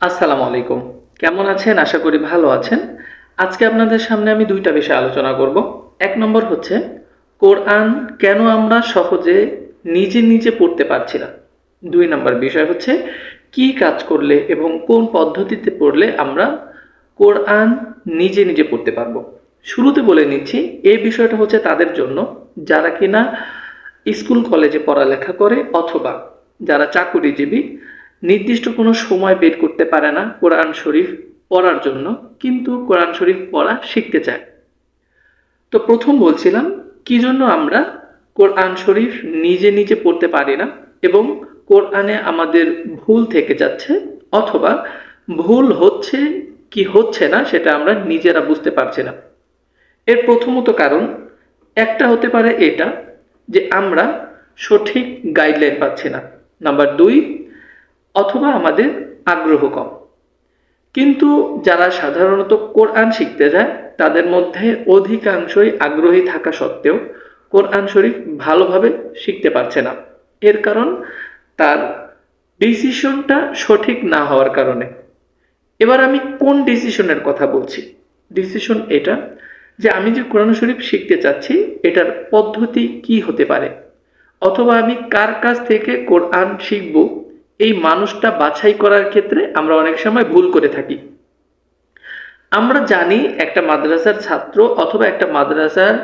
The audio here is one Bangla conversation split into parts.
আসসালামু আলাইকুম। কেমন আছেন? আশা করি ভালো আছেন। আজকে আপনাদের সামনে আমি দুইটা বিষয় আলোচনা করব। এক নম্বর হচ্ছে, কোরআন কেন আমরা সহজে নিজে নিজে পড়তে পারছি না? দুই নম্বর বিষয় হচ্ছে, কি কাজ করলে এবং কোন পদ্ধতিতে পড়লে আমরা কোরআন নিজে নিজে পড়তে পারব? শুরুতে বলে নিচ্ছি এই বিষয়টা হচ্ছে তাদের জন্য, যারা কিনা স্কুল কলেজে পড়ালেখা করে অথবা যারা চাকুরিজীবী নির্দিষ্ট কোনো সময় বের করতে পারে না কোরআন শরীফ পড়ার জন্য, কিন্তু কোরআন শরীফ পড়া শিখতে চায়। তো প্রথম বলছিলাম, কি জন্য আমরা কোরআন শরীফ নিজে নিজে পড়তে পারি না এবং কোরআনে আমাদের ভুল থেকে যাচ্ছে অথবা ভুল হচ্ছে কি হচ্ছে না সেটা আমরা নিজেরা বুঝতে পারছি না। এর প্রথমত কারণ একটা হতে পারে এটা যে আমরা সঠিক গাইডলাইন পাচ্ছি না। নাম্বার দুই অথবা আমাদের আগ্রহ কম। কিন্তু যারা সাধারণত কোরআন শিখতে যায়, তাদের মধ্যে অধিকাংশই আগ্রহী থাকা সত্ত্বেও কোরআন শরীফ ভালোভাবে শিখতে পারছে না। এর কারণ তার ডিসিশনটা সঠিক না হওয়ার কারণে। এবার আমি কোন ডিসিশনের কথা বলছি? ডিসিশন এটা যে আমি যে কোরআন শরীফ শিখতে চাচ্ছি, এটার পদ্ধতি কি হতে পারে? অথবা আমি কার কাছ থেকে কোরআন শিখব এই মানুষটা বাছাই করার ক্ষেত্রে আমরা অনেক সময় ভুল করে থাকি। আমরা জানি একটা মাদ্রাসার ছাত্র অথবা একটা মাদ্রাসার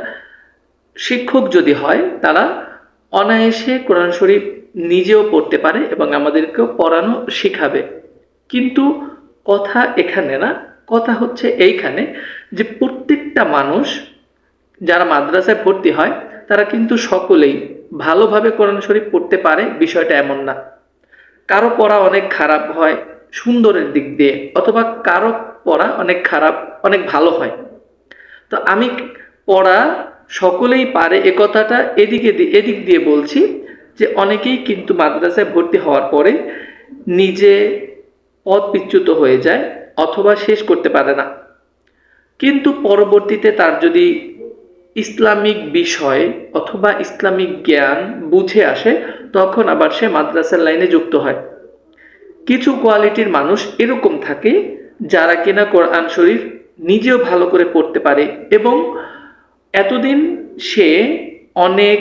শিক্ষক যদি হয়, তারা অনায়াসে কোরআন শরীফ নিজেও পড়তে পারে এবং আমাদেরকেও পড়ানো শেখাবে। কিন্তু কথা এখানে না, কথা হচ্ছে এইখানে যে প্রত্যেকটা মানুষ যারা মাদ্রাসায় ভর্তি হয়, তারা কিন্তু সকলেই ভালোভাবে কোরআন শরীফ পড়তে পারে, বিষয়টা এমন না। কারও পড়া অনেক খারাপ হয় সুন্দরের দিক দিয়ে, অথবা কারও পড়া অনেক খারাপ, অনেক ভালো হয়। তো আমি পড়া সকলেই পারে এ কথাটা এদিকে এদিক দিয়ে বলছি যে অনেকেই কিন্তু মাদ্রাসায় ভর্তি হওয়ার পরে নিজে পথ বিচ্যুত হয়ে যায় অথবা শেষ করতে পারে না। কিন্তু পরবর্তীতে তার যদি ইসলামিক বিষয় অথবা ইসলামিক জ্ঞান বুঝে আসে তখন আবার সে মাদ্রাসার লাইনে যুক্ত হয়। কিছু কোয়ালিটির মানুষ এরকম থাকে যারা কিনা কোরআন শরীফ নিজেও ভালো করে পড়তে পারে এবং এতদিন সে অনেক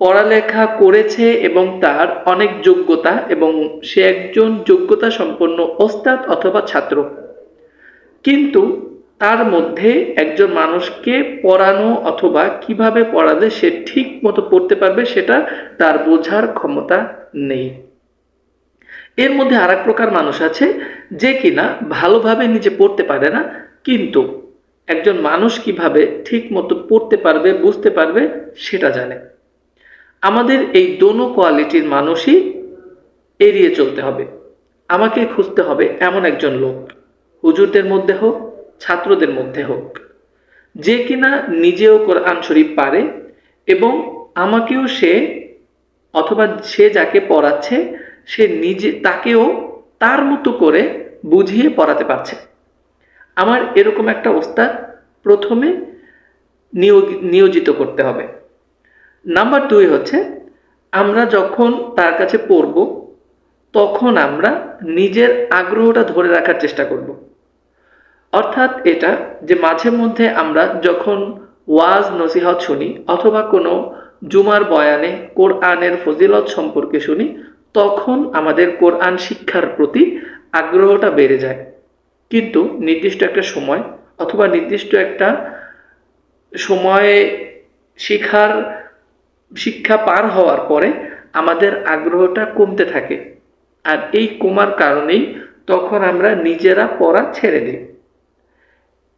পড়ালেখা করেছে এবং তার অনেক যোগ্যতা এবং সে একজন যোগ্যতা সম্পন্ন ওস্তাদ অথবা ছাত্র। কিন্তু তার মধ্যে একজন মানুষকে পড়ানো অথবা কীভাবে পড়ালে সে ঠিক মতো পড়তে পারবে সেটা তার বোঝার ক্ষমতা নেই। এর মধ্যে আর প্রকার মানুষ আছে যে কিনা ভালোভাবে নিজে পড়তে পারে না, কিন্তু একজন মানুষ কীভাবে ঠিক মতো পড়তে পারবে, বুঝতে পারবে সেটা জানে। আমাদের এই দোনো কোয়ালিটির মানুষই এড়িয়ে চলতে হবে। আমাকে খুঁজতে হবে এমন একজন লোক। হুজুরদের মধ্যে হোক ছাত্রদের মধ্যে হোক। যে কিনা নিজেও কোরআন শরীফ পারে এবং আমাকেও সে অথবা সে যাকে পড়াচ্ছে, সে নিজে, তাকেও তার মতো করে বুঝিয়ে পড়াতে পারছে। আমার এরকম একটা ওস্তাদ প্রথমে নিয়োগ, নিয়োজিত করতে হবে। নাম্বার দুই হচ্ছে, আমরা যখন তার কাছে পড়ব, তখন আমরা নিজের আগ্রহটা ধরে রাখার চেষ্টা করব। অর্থাৎ এটা যে মাঝে মধ্যে আমরা যখন ওয়াজ নসিহত শুনি অথবা কোনো জুমার বয়ানে কোরআনের ফজিলত সম্পর্কে শুনি, তখন আমাদের কোরআন শিক্ষার প্রতি আগ্রহটা বেড়ে যায়। কিন্তু নির্দিষ্ট একটা সময় অথবা নির্দিষ্ট একটা সময়ে শিখার, শিক্ষা পার হওয়ার পরে আমাদের আগ্রহটা কমতে থাকে। আর এই কমার কারণেই তখন আমরা নিজেরা পড়া ছেড়ে দিই।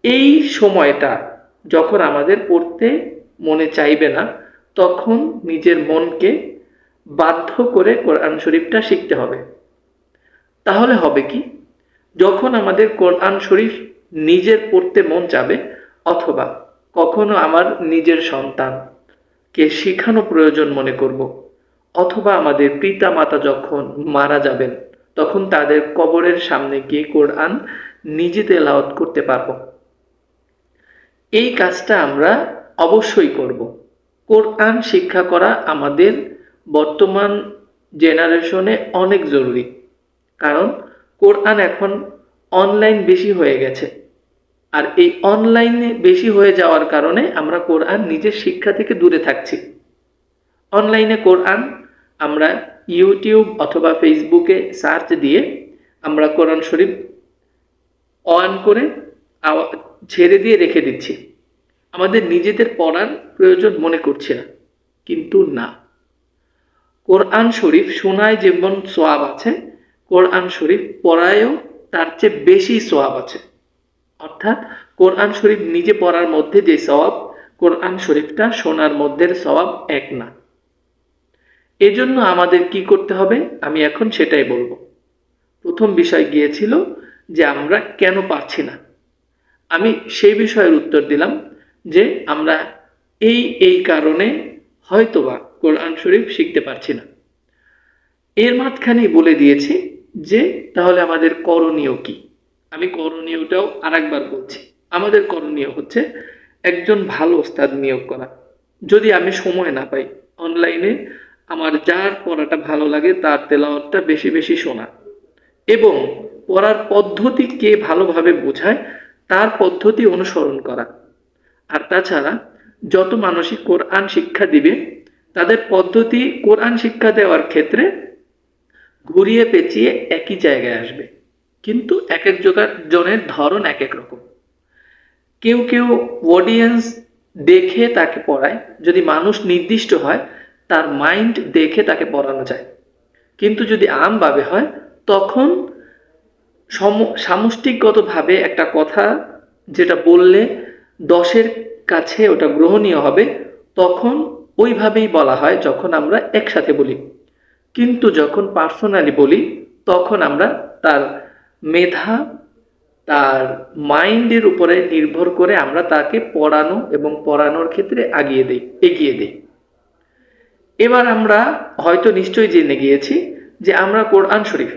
এই সময়টা যখন আমাদের পড়তে মনে চাইবে না, তখন নিজের মনকে বাধ্য করে কোরআন শরীফটা শিখতে হবে। তাহলে হবে কি? যখন আমাদের কোরআন শরীফ নিজের পড়তে মন চাবে, অথবা কখনো আমার নিজের সন্তান কে শেখানো প্রয়োজন মনে করব, অথবা আমাদের পিতা মাতা যখন মারা যাবেন, তখন তাদের কবরের সামনে গিয়ে কোরআন নিজে তেলাওয়াত করতে পারব। এই কাজটা আমরা অবশ্যই করব। কোরআন শিক্ষা করা আমাদের বর্তমান জেনারেশনে অনেক জরুরি। কারণ কোরআন এখন অনলাইন বেশি হয়ে গেছে। আর এই অনলাইনে বেশি হয়ে যাওয়ার কারণে আমরা কোরআন নিজের শিক্ষা থেকে দূরে থাকছি। অনলাইনে কোরআন আমরা ইউটিউব অথবা ফেসবুকে সার্চ দিয়ে আমরা কোরআন শরীফ অন করে ছেড়ে দিয়ে রেখে দিচ্ছি। আমাদের নিজেদের পড়ার প্রয়োজন মনে করছি না, কিন্তু না। কোরআন শরীফ শোনায় যেমন সোয়াব আছে, কোরআন শরীফ পড়ায়ও তার চেয়ে বেশি সোয়াব আছে। অর্থাৎ কোরআন শরীফ নিজে পড়ার মধ্যে যে সওয়াব কোরআন শরীফটা শোনার মধ্যে সওয়াব এক না। এজন্য আমাদের কি করতে হবে? আমি এখন সেটাই বলব। প্রথম বিষয় গিয়েছিল যে আমরা কেন পারছি না? আমি সেই বিষয়ের উত্তর দিলাম যে আমরা এই এই কারণে হয়তোবা কোরআন শরীফ শিখতে পারছি না। এর মাঝখানেই বলে দিয়েছি যে তাহলে আমাদের করণীয় কি? আমি করণীয়টাও আরেকবার বলছি। আমাদের করণীয় হচ্ছে একজন ভালো ওস্তাদ নিয়োগ করা। যদি আমি সময় না পাই, অনলাইনে আমার যার পড়াটা ভালো লাগে তার তেলাওয়াতটা বেশি বেশি শোনা। এবং পড়ার পদ্ধতি কে ভালোভাবে বোঝায় তার পদ্ধতি অনুসরণ করা। আর তাছাড়া যত মানুষই কোরআন শিক্ষা দিবে, তাদের পদ্ধতি কোরআন শিক্ষা দেওয়ার ক্ষেত্রে ঘুরিয়ে পেঁচিয়ে একই জায়গায় আসবে। কিন্তু এক এক জনের ধরন এক এক রকম। কেউ কেউ অডিয়েন্স দেখে তাকে পড়ায়, যদি মানুষ নির্দিষ্ট হয়, তার মাইন্ড দেখে তাকে পড়ানো যায়। কিন্তু যদি আমভাবে হয়, তখন সামষ্টিকগতভাবে একটা কথা যেটা বললে দশের কাছে ওটা গ্রহণীয় হবে, তখন ওইভাবেই বলা হয় যখন আমরা একসাথে বলি। কিন্তু যখন পার্সোনালি বলি, তখন আমরা তার মেধা, তার মাইন্ডের উপরে নির্ভর করে আমরা তাকে পড়ানো এবং পড়ানোর ক্ষেত্রে আগিয়ে দেই, এগিয়ে দেই। এবার আমরা হয়তো নিশ্চয়ই জেনে গিয়েছি যে আমরা কোরআন শরীফ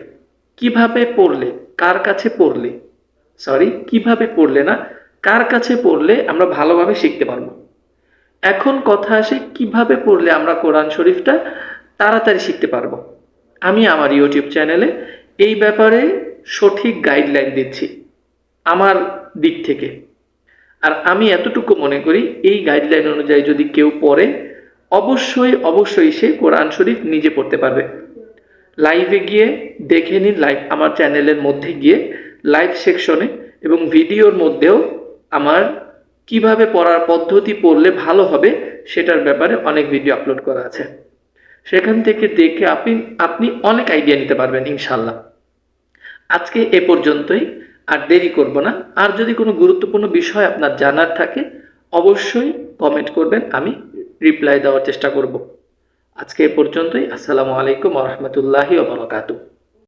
কীভাবে পড়লে কার কাছে পড়লে? সরি কীভাবে পড়লে না? কার কাছে পড়লে আমরা ভালোভাবে শিখতে পারব? এখন কথা আসে, কীভাবে পড়লে আমরা কোরআন শরীফটা তাড়াতাড়ি শিখতে পারব? আমি আমার ইউটিউব চ্যানেলে এই ব্যাপারে সঠিক গাইডলাইন দিচ্ছি, আমার দিক থেকে। আর আমি এতটুকু মনে করি, এই গাইডলাইন অনুযায়ী যদি কেউ পড়ে, অবশ্যই অবশ্যই সে কোরআন শরীফ নিজে পড়তে পারবে। লাইভে গিয়ে দেখে নিন লাইভ আমার চ্যানেলের মধ্যে গিয়ে লাইভ সেকশনে এবং ভিডিওর মধ্যেও আমার কীভাবে পড়ার পদ্ধতি পড়লে ভালো হবে সেটার ব্যাপারে অনেক ভিডিও আপলোড করা আছে। সেখান থেকে দেখে আপনি আপনি অনেক আইডিয়া নিতে পারবেন ইনশাল্লাহ আজকে এ পর্যন্তই, আর দেরি করব না। আর যদি কোনো গুরুত্বপূর্ণ বিষয় আপনার জানার থাকে, অবশ্যই কমেন্ট করবেন, আমি রিপ্লাই দেওয়ার চেষ্টা করব। আজকে পর্যন্তই। আসসালামু আলাইকুম রহমতুল্লাহি ওবরাকাতুহ